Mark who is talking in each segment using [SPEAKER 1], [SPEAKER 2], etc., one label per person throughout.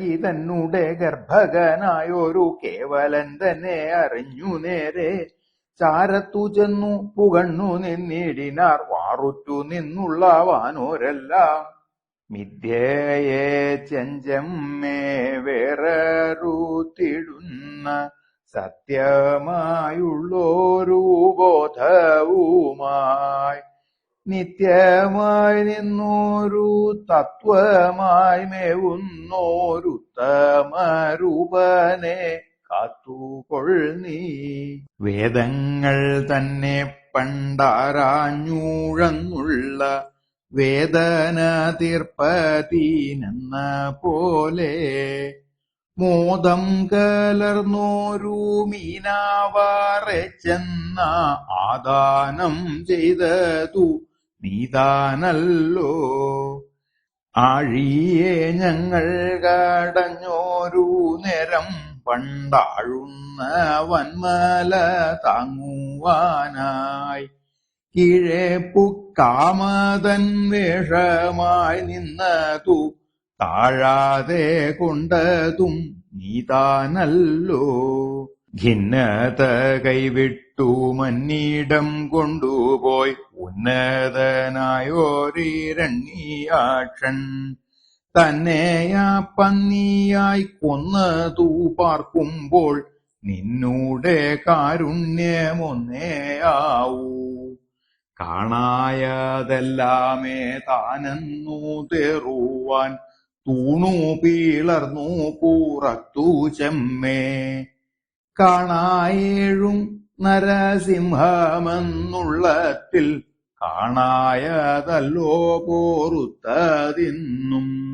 [SPEAKER 1] തന്നെ ഗർഭകനായൊരു കേവലൻ തന്നെ അറിഞ്ഞു നേരെ. ചാരത്തു ചെന്നു പുകണ്ണു നിന്നിടിനാർ വാറുറ്റു നിന്നുള്ള വാനോരെല്ലാം മിഥ്യയെ ചെഞ്ചമ്മേ വേററുത്തിടുന്ന സത്യമായുള്ളോരു ബോധവുമായി നിത്യമായി നിന്നോരു തത്വമായി മേവുന്നോരുത്തമരൂപനെ കാത്തുകൊൾ നീ. വേദങ്ങൾ തന്നെ പണ്ടാരാഞ്ഞൂഴന്നുള്ള വേദന തീർപ്പതീനെന്ന പോലെ മോദം കലർന്നോരു മീനാവാറെ ചെന്ന ആദാനം ചെയ്തതു നീതാനല്ലോ. ആഴിയെ ഞങ്ങൾ കടഞ്ഞോരു നേരം പണ്ടാഴുന്ന വന്മല താങ്ങുവാനായി. കീഴെ പുക്കാമതൻ വേഷമായി നിന്നതു താഴാതെ കൊണ്ടതും നീതാനല്ലോ. ഖിന്നത കൈവിട്ടു മന്നീടം കൊണ്ടുപോയി. ഉന്നതനായോരിരണ്യാക്ഷൻ തന്നെയാ പന്നിയായി കൊന്നതു പാർക്കുമ്പോൾ നിന്നൂടെ കാരുണ്യമൊന്നേ ആവൂ കാണായതെല്ലാമേ താനെന്നു തേറുവാൻ തൂണു പീളർന്നു പൂറത്തു ചെമ്മേ. കാണായേഴും നരസിംഹമെന്നുള്ളത്തിൽ കാണായതല്ലോ പോറുത്തതിന്നും.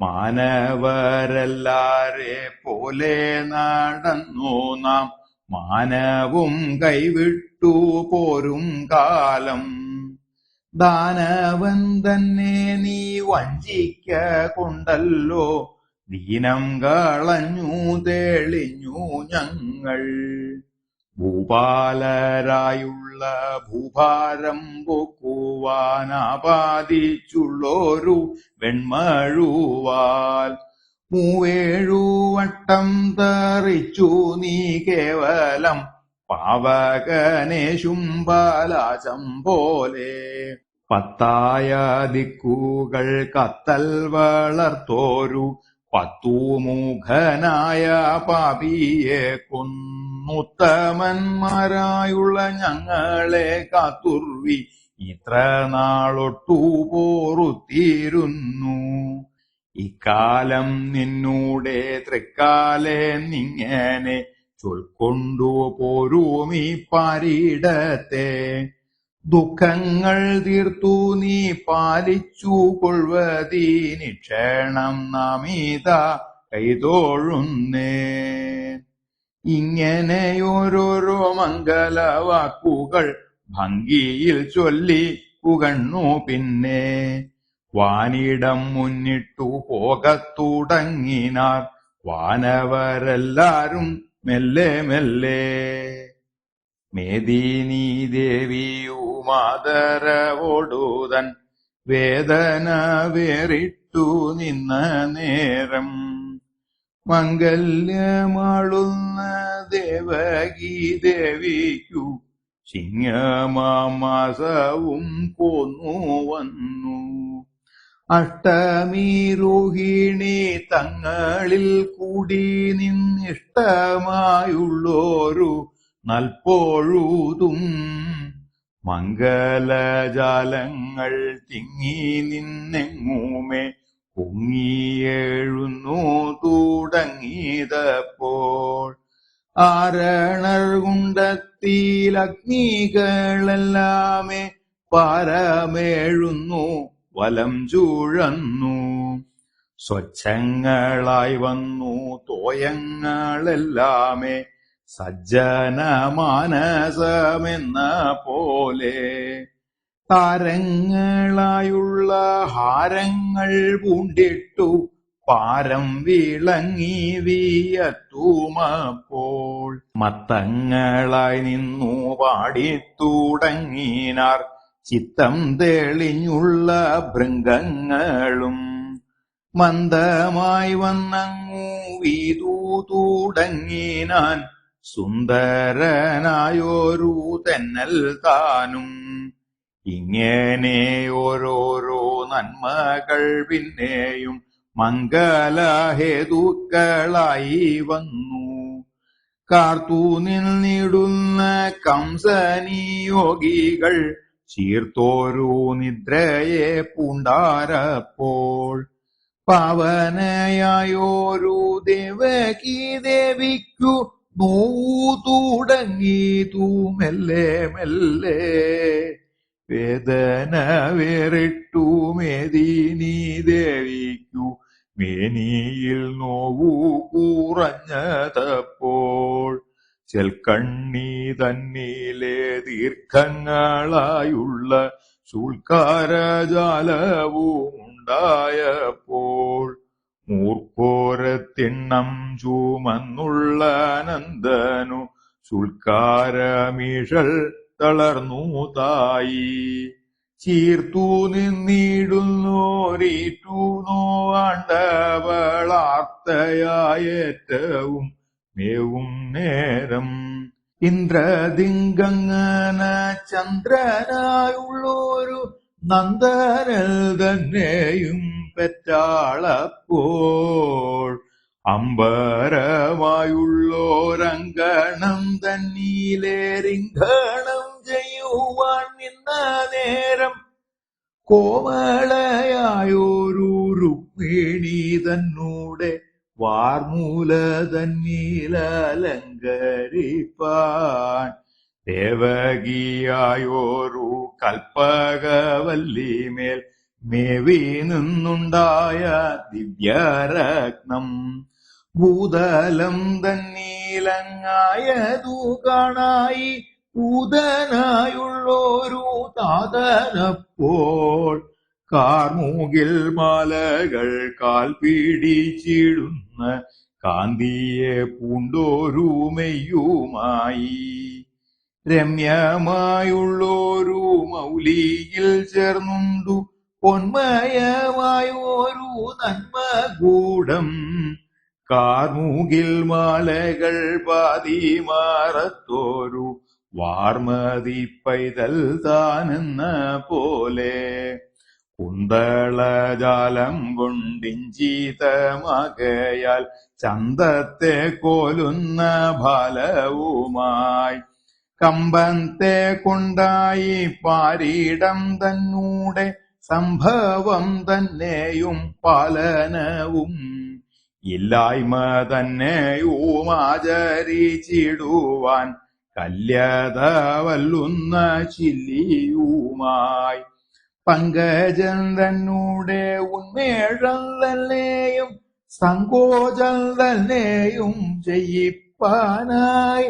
[SPEAKER 1] മാനവരെല്ലാരെ പോലെ നടന്നു നാം മാനവും കൈവിട്ടു പോരും കാലം. ദാനവൻ തന്നെ നീ വഞ്ചിക്ക കൊണ്ടല്ലോ ദീനം കളഞ്ഞു തെളിഞ്ഞു ഞങ്ങൾ. ഭൂപാലരായുള്ള ഭൂഭാരം പൊക്കുവാനാപാദിച്ചുള്ളൊരു വെൺമഴുവാൽ. മൂവേഴു വട്ടം തെറിച്ചു നീ കേവലം പാവകനേശും ബാലാചം പോലെ. പത്തായ ദിക്കുകൾ കത്തൽ വളർത്തോരു പത്തുമുഖനായ പാപിയെ കൊന്നുത്തമന്മാരായുള്ള ഞങ്ങളെ കാത്തുർവി. ഇത്ര നാളൊട്ടു ഇക്കാലം നിന്നൂടെ തൃക്കാലെ നിങ്ങനെ ചൊൽക്കൊണ്ടു പോരൂമി പാരിടത്തെ. ദുഃഖങ്ങൾ തീർത്തു നീ പാലിച്ചു കൊള്ളുവതീനി ക്ഷേണം നാമീത കൈതോഴുന്നേ ഇങ്ങനെ ഓരോരോ മംഗലവാക്കുകൾ ഭംഗിയിൽ ചൊല്ലി പുകണ്ണു പിന്നെ. വാനിടം മുന്നിട്ടു പോകത്തുടങ്ങിനാർ വാനവരെല്ലാരും മെല്ലെ മെല്ലെ. മേദിനി ദേവിയുമാതരവോടുതൻ വേദന വേറിട്ടു നിന്ന നേരം മംഗല്യമാളുന്ന ദേവകി ദേവിക്കു ചിങ്ങമാസവും പോന്നു വന്നു. അഷ്ടമി രോഹിണി തങ്ങളിൽ കൂടി നിന്നിഷ്ടമായുള്ളോരു നൽപ്പോഴുതും മംഗലജാലങ്ങൾ തിങ്ങി നിന്നെങ്ങൂമേ? പൊങ്ങിയേഴുന്നു തുടങ്ങിയതപ്പോൾ. ആരണർ കുണ്ടത്തിൽ അഗ്നികളെല്ലാമേ പാരമേഴുന്നു വലം ചൂഴന്നു. സ്വച്ഛങ്ങളായി വന്നു തോയങ്ങളെല്ലാമേ സജ്ജന മാനസമെന്ന പോലെ താരങ്ങളായുള്ള ഹാരങ്ങൾ പൂണ്ടിട്ടു പാരം വിളങ്ങി വിയത്തുമപ്പോൾ മത്തങ്ങളായി നിന്നു പാടിത്തുടങ്ങിനാർ ചിത്തം തെളിഞ്ഞുള്ള ഭൃംഗങ്ങളും മന്ദമായി വന്നങ്ങു വീതു തുടങ്ങിനാൻ സുന്ദരനായൊരു തെന്നൽ താനും ഇങ്ങനെ ഓരോരോ നന്മകൾ പിന്നെയും മംഗലഹേതുക്കളായി വന്നു. കാർത്തു നിന്നിടുന്ന കംസനിയോഗികൾ ചീർത്തോരു നിദ്രയെ പൂണ്ടാരപ്പോൾ. പാവനയായോരു ദേവകി ദേവിക്കു നോവു തുടങ്ങി തൂമെല്ലെ മെല്ലെ. വേദന വേറിട്ടു മേദിനി ദേവിക്കു മേനിയിൽ നോവു കുറഞ്ഞതപ്പോൾ. ചെൽക്കണ്ണി തന്നിലെ ദീർഘങ്ങളായുള്ള ശുൽക്കാരജാലവും ഉണ്ടായപ്പോൾ മൂർക്കോരത്തിണ്ണം ചൂമന്നുള്ള നന്ദനു ശുൽക്കാരമീഷൽ തളർന്നു തായി. ചീർത്തു നിന്നിടുന്നോരീറ്റു നോവാണ്ടവളാർത്തയായേറ്റവും മേവും നേരം. ഇന്ദ്രദിങ്കങ്ങന ചന്ദ്രനായുള്ളൊരു നന്ദനൽ തന്നെയും പെറ്റാളപ്പോൾ അമ്പരമായുള്ളോരങ്കണം തന്നീലേരിങ്കണം ചെയ്യുവാൻ നിന്ന നേരം കോമളയായൊരു രുക്മിണി തന്നൂടെ വാർമൂല തന്നീലലങ്കരിപ്പാൻ ദേവകിയായോരു കൽപ്പകവല്ലിമേൽ മേവി നിന്നുണ്ടായ ദിവ്യരത്നം ഭൂതലം തന്നീലങ്ങായതു കാണായി. ഭൂതനായുള്ളൊരു താതനപ്പോൾ കാർമൂകിൽ മാലകൾ കാൽ പിടിച്ചിടുന്ന കാന്തിയെ പൂണ്ടോരു മെയ്യുമായി. രമ്യമായുള്ളൊരു മൗലിയിൽ ചേർന്നുണ്ടു പൊന്മയമായൊരു നന്മകൂടം കാർമൂകിൽ മാലകൾ പാതി മാറത്തോരു വാർമതി പൈതൽ താനെന്ന പോലെ. കുന്തളജാലം കൊണ്ടിഞ്ചിതമകയാൽ ചന്തത്തെ കോലുന്ന ഫലവുമായി കമ്പത്തെ കൊണ്ടായി പാരിടം തന്നൂടെ സംഭവം തന്നെയും പാലനവും ഇല്ലായ്മ തന്നെയും ആചരിച്ചിടുവാൻ കല്യതവല്ലുന്ന ചില്ലിയുമായി. പങ്കജൻ തന്നൂടെ ഉന്മേഷം തന്നെയും സങ്കോചം തന്നെയും ചെയ്യിപ്പാനായി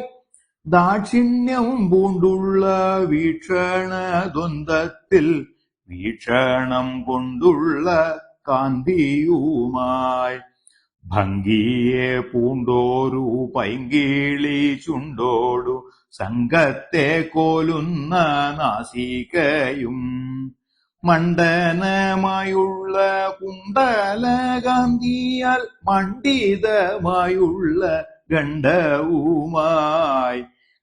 [SPEAKER 1] ദാക്ഷിണ്യം പൂണ്ടുള്ള വീക്ഷണ ദ്വന്ദ്ത്തിൽ വീക്ഷണം കൊണ്ടുള്ള കാന്തിയുമായി ഭംഗിയെ പൂണ്ടോരു പൈങ്കിളി ചുണ്ടോടു സംഘത്തെ കോലുന്ന നാസികയും മണ്ഡനമായുള്ള കുണ്ടലകാന്തിയാൽ മണ്ഡിതമായുള്ള ഗണ്ഡവുമായി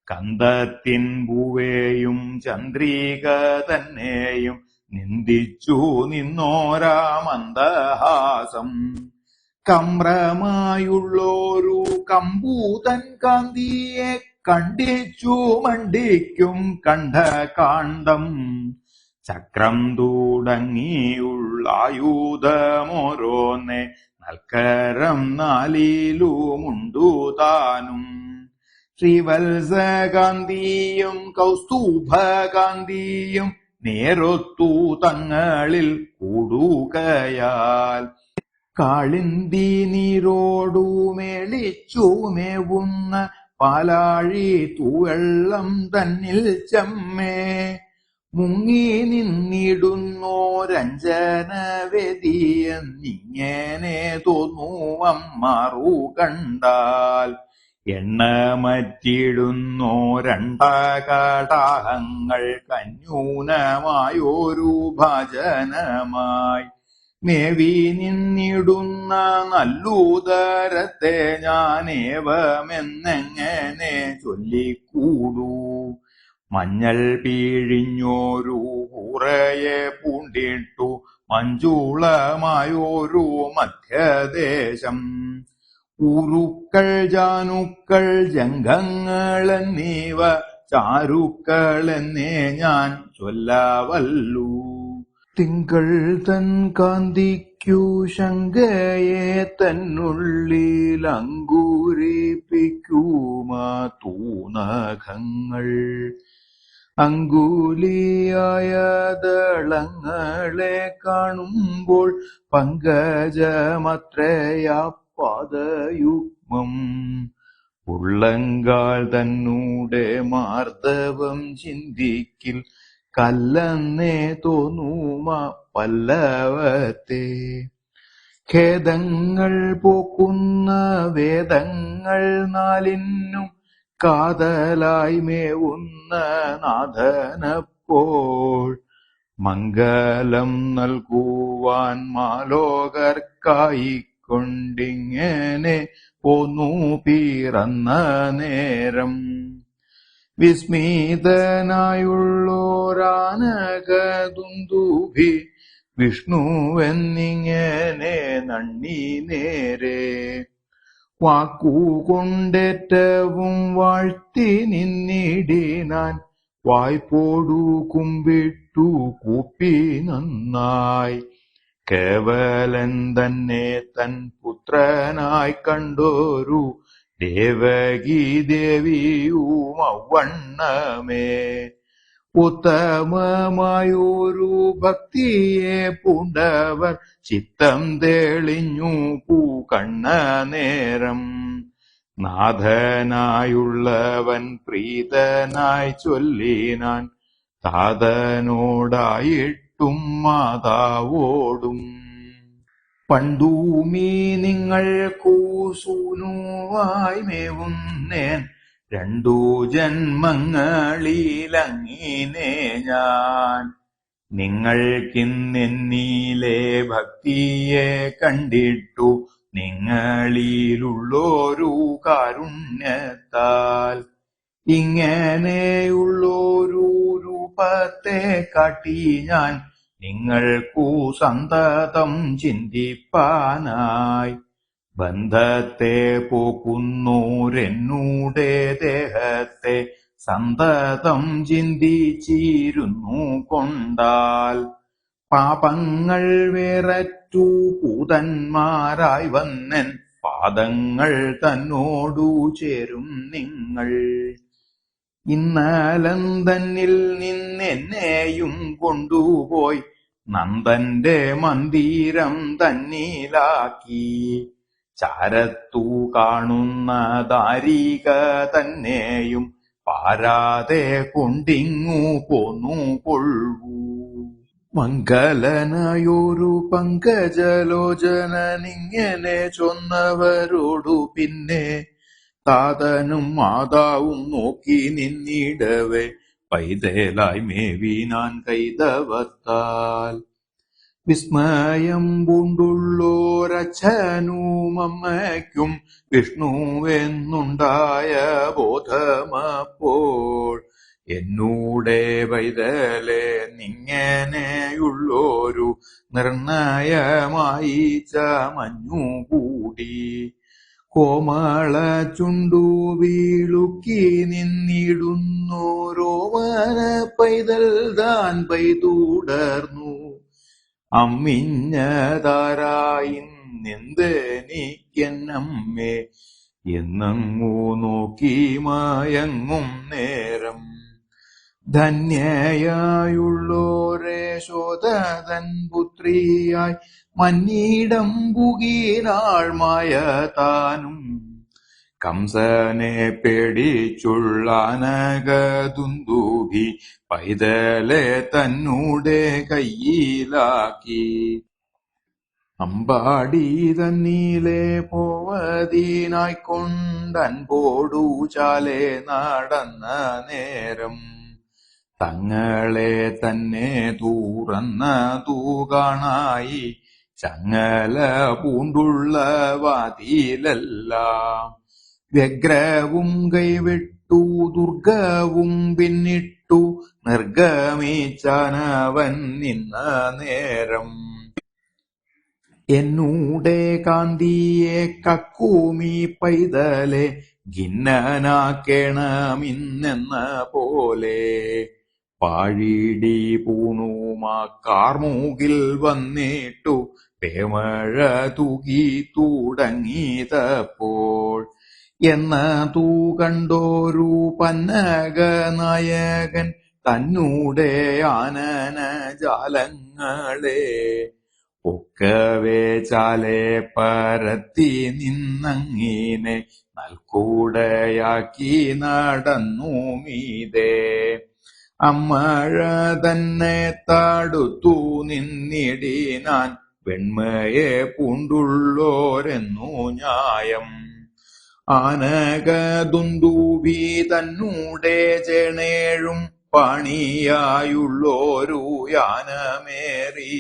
[SPEAKER 1] കന്തത്തിൻ പൂവേയും ചന്ദ്രിക തന്നെയും നിന്ദിച്ചു നിന്നോരാ മന്ദഹാസം. കമ്രമായുള്ളോരു കമ്പൂതൻ കാന്തിയെ കണ്ടിച്ചു മണ്ടിക്കും കണ്ട കാണ്ഡം ചക്രം തുടങ്ങിയുള്ളായുധമോരോന്നെ നൽക്കരം നാലിലുമുണ്ടു താനും ശ്രീവത്സകാന്തിയും കൗസ്തുഭകാന്തിയും നേരൊത്തു തങ്ങളിൽ കൂടുകയാൽ കാളിന്തി നീരോടു മേളിച്ചു മേവുന്ന പാലാഴി തൂവെള്ളം തന്നിൽ ചമ്മേ. മുങ്ങി നിന്നിടുന്നോരഞ്ജന തോന്നുവം മാറു കണ്ടാൽ എണ്ണമറ്റിടുന്നോ രണ്ടകടാഹങ്ങൾ കന്യൂനമായൊരു ഭജനമായി. മേവി നിന്നിടുന്ന നല്ലൂതരത്തെ ഞാനേവമെന്നെങ്ങനെ ചൊല്ലിക്കൂടൂ? മഞ്ഞൾ പീഴിഞ്ഞോരു ഉറയെ പൂണ്ടിട്ടു മഞ്ചൂളമായോരു മധ്യദേശം. ഉരുക്കൾ ജാനുക്കൾ ജംഗങ്ങൾ എന്നിവ ചാരുക്കൾ എന്നേ ഞാൻ ചൊല്ലാവല്ലൂ. തിങ്കൾ തൻ കാന്തിക്കു ശങ്കയെ തന്നുള്ളിൽ അങ്കൂരിപ്പിക്കുമാ തൂനഖങ്ങൾ. അങ്കുലിയായ ദളങ്ങളെ കാണുമ്പോൾ പങ്കജമത്രയാ പാദയുഗ്മം ഉള്ളങ്കാൽ തന്നൂടെ മാർദ്ദവം ചിന്തിക്കിൽ കല്ലെന്നേ തോന്നുമ പല്ലവത്തെ. ഖേദങ്ങൾ പോക്കുന്ന വേദങ്ങൾ നാലിനും കാതലായി മേവുന്ന നാഥനപ്പോൾ മംഗലം നൽകുവാൻ മാലോകർക്കായി കൊണ്ടിങ്ങനെ പോന്നു പിറന്ന നേരം. വിസ്മിതനായുള്ളോരാനകദുന്ദുഭി വിഷ്ണുവെന്നിങ്ങനെ നണ്ണി നേരെ. വാക്കുകൊണ്ടേറ്റവും വാഴ്ത്തി നിന്നിടിനാൻ വായ്പോടു കുമ്പിട്ടു കൂപ്പി നന്നായി. കേവലൻ തന്നെ തൻ പുത്രനായി കണ്ടോരു ദേവകി ദേവിയും അവണ്ണമേ ഉത്തമമായൊരു ഭക്തിയെ പൂണ്ടവർ ചിത്തം തെളിഞ്ഞു പൂ കണ്ണ നേരം. നാഥനായുള്ളവൻ പ്രീതനായി ചൊല്ലിനാൻ താതനോടായിട്ടും മാതാവോടും. പണ്ടൂമി നിങ്ങൾ കൂസൂനുവായി മേവുന്നേൻ. രണ്ടു ജന്മങ്ങളിലങ്ങിനെ ഞാൻ. നിങ്ങൾക്കിന്നെന്നീലെ ഭക്തിയെ കണ്ടിട്ടു. നിങ്ങളിലുള്ളോരു കാരുണ്യത്താൽ. ഇങ്ങനെയുള്ളൊരു രൂപത്തെ കാട്ടി ഞാൻ നിങ്ങൾക്കു സന്തതം ചിന്തിപ്പാനായി. ബന്ധത്തെ പോക്കുന്നൂരെന്നൂടെ ദേഹത്തെ സന്തതം ചിന്തിച്ചിരുന്നു കൊണ്ടാൽ പാപങ്ങൾ വേററ്റു പൂതന്മാരായി വന്നൻ. പാദങ്ങൾ തന്നോടു ചേരും നിങ്ങൾ. ഇന്നലം തന്നിൽ നിന്നെന്നെയും കൊണ്ടുപോയി നന്ദന്റെ മന്ദിരം തന്നിലാക്കി. ചാരത്തു കാണുന്ന ദാരിക തന്നെയും പാരാതെ കൊണ്ടിങ്ങു പോന്നു കൊള്ളൂ. മംഗലനായൊരു പങ്കജലോചനനിങ്ങനെ ചൊന്നവരോടു പിന്നെ താതനും മാതാവും നോക്കി നിന്നിടവേ. പൈതലായി മേവിനാൻ കൈതവത്താൽ. വിസ്മയം പൂണ്ടുള്ളോരച്ഛനും അമ്മയ്ക്കും വിഷ്ണുവെന്നുണ്ടായ ബോധമപ്പോൾ. എന്നൂടെ വൈതലെ നിങ്ങനെയുള്ളൊരു നിർണയമായി ചമഞ്ഞുകൂടി. കോമള ചുണ്ടു വീളുക്കി നിന്നിടുന്നോരോമന പൈതൽ താൻ പൈതൂടർന്നു. അമ്മിഞ്ഞതാരായിന്നെന്തെനിക്കെന്നമ്മേ എന്നങ്ങു നോക്കി മായങ്ങും നേരം. ധന്യയായുള്ളോരേ ശോധതൻ പുത്രിയായി മന്നീടം പുകീനാൾ മായ താനും കംസനെ പേടിച്ചുള്ളാനകതുന്തുഭി പൈതലെ തന്നൂടെ കയ്യിലാക്കി. അമ്പാടി തന്നീലെ പോവതീനായിക്കൊണ്ടൻ കൊണ്ടൻപോടു ചാലെ നടന്ന നേരം. തങ്ങളെ തന്നെ തൂറന്ന തൂകാണായി ചങ്ങല പൂണ്ടുള്ള വാതിലെല്ലാം വ്യഗ്രവും കൈവിട്ടു ദുർഗവും പിന്നിട്ടു നിർഗമിച്ചാനവൻ നിന്ന നേരം. എന്നൂടെ കാന്തിയെ കക്കൂമി പൈതലെ ഖിന്നനാക്കേണമിന്നെന്ന പോലെ. പാഴിടി പൂണുമാ കാർമൂകിൽ വന്നിട്ടു. പേമഴ തൂകി തുടങ്ങിയതപ്പോൾ എന്ന തൂ കണ്ടോരു പന്നക നായകൻ തന്നൂടെ ആനന ജാലങ്ങളെ. ഒക്കവേ ചാലെ പരത്തി നിന്നങ്ങീനെ നൽകൂടയാക്കി നടന്നു മീതേ. അമ്മഴ തന്നെ താടുത്തു നിന്നിടീനാൻ വെണ്മയെ പൂണ്ടുള്ളോരെന്നു ന്യായം. ആനകതുന്തൂവി തന്നൂടെ ജനേഴും പണിയായുള്ളോരു യാനമേറി.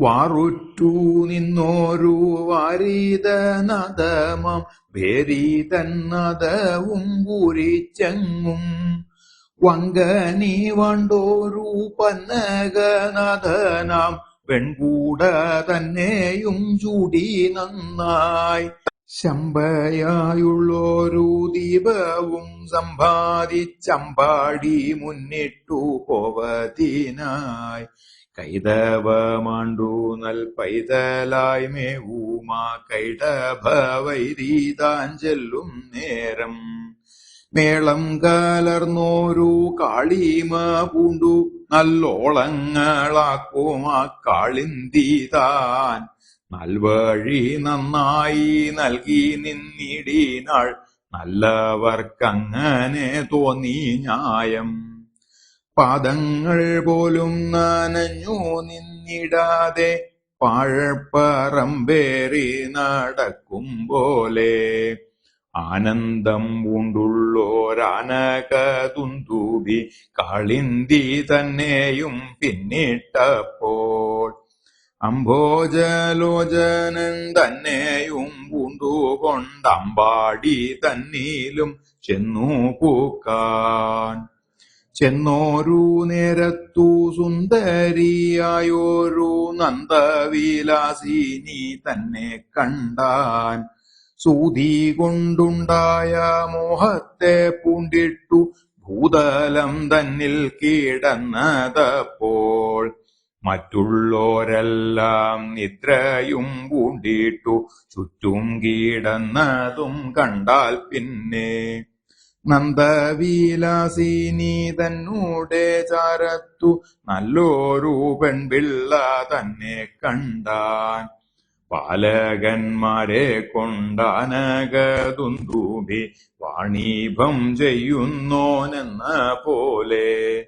[SPEAKER 1] വാറുറ്റു നിന്നോരു വാരിതനദമം വേരി തന്നതവും പൂരിച്ചെങ്ങും വങ്കനി പെൺകൂട തന്നെയും ചൂടി നന്നായി. ശമ്പയായുള്ളോരു ദീപവും സമ്പാദിച്ചമ്പാടി മുന്നിട്ടു പോവതിനായി. കൈതവമാണ്ടു നൽ പൈതലായി മേവുമാ കൈടഭവൈരീതാൻ ചെല്ലും നേരം മേളം കലർന്നോരു കാളീമ പൂണ്ടു. നല്ലോളങ്ങളാക്കും ആ കാളിന്തി താൻ നൽവഴി നന്നായി നൽകി നിന്നിടിനാൾ. നല്ലവർക്കങ്ങനെ തോന്നി ന്യായം. പാദങ്ങൾ പോലും നനഞ്ഞു നിന്നിടാതെ പാഴപ്പറമ്പേറി നടക്കും പോലെ. ആനന്ദം പൂണ്ടുള്ളോരാനകതുന്തൂബി കാളിന്തി തന്നെയും പിന്നിട്ടപ്പോൾ. അംഭോജലോചനൻ തന്നെയും പൂണ്ടുകൊണ്ടമ്പാടി തന്നീലും ചെന്നു പൂക്കാൻ. ചെന്നോരു നേരത്തു സുന്ദരിയായോരു നന്ദവിലാസിനി തന്നെ കണ്ടാൻ. സൂതി കൊണ്ടുണ്ടായ മോഹത്തെ പൂണ്ടിട്ടു ഭൂതലം തന്നിൽ കീടന്നതപ്പോൾ. മറ്റുള്ളോരെല്ലാം നിദ്രയും പൂണ്ടിട്ടു ചുറ്റും കീടന്നതും കണ്ടാൽ പിന്നെ. നന്ദവിലാസിനി തന്നൂടെ ചാരത്തു നല്ലൊരു പെൺപിള്ള തന്നെ കണ്ടാൻ. പാലകന്മാരെ കൊണ്ടാനകതുന്തൂബി വാണീഭം ചെയ്യുന്നോനെന്ന പോലെ.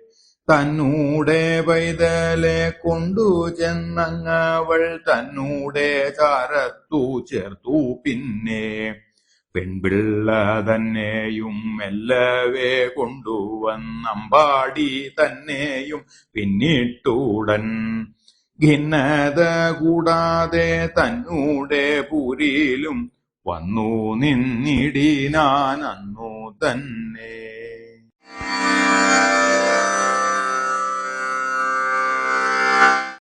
[SPEAKER 1] തന്നൂടെ പൈതലെ കൊണ്ടു ചെന്നങ്ങവൾ തന്നൂടെ ചാരത്തു ചേർത്തു പിന്നെ. പെൺപിള്ള തന്നെയും മെല്ലവേ കൊണ്ടുവന്നമ്പാടി തന്നെയും പിന്നിട്ടുടൻ. ഖിന്നത കൂടാതെ തന്നൂടെ പൂരിയിലും വന്നു നിന്നിടിനാൻ അന്നു തന്നെ.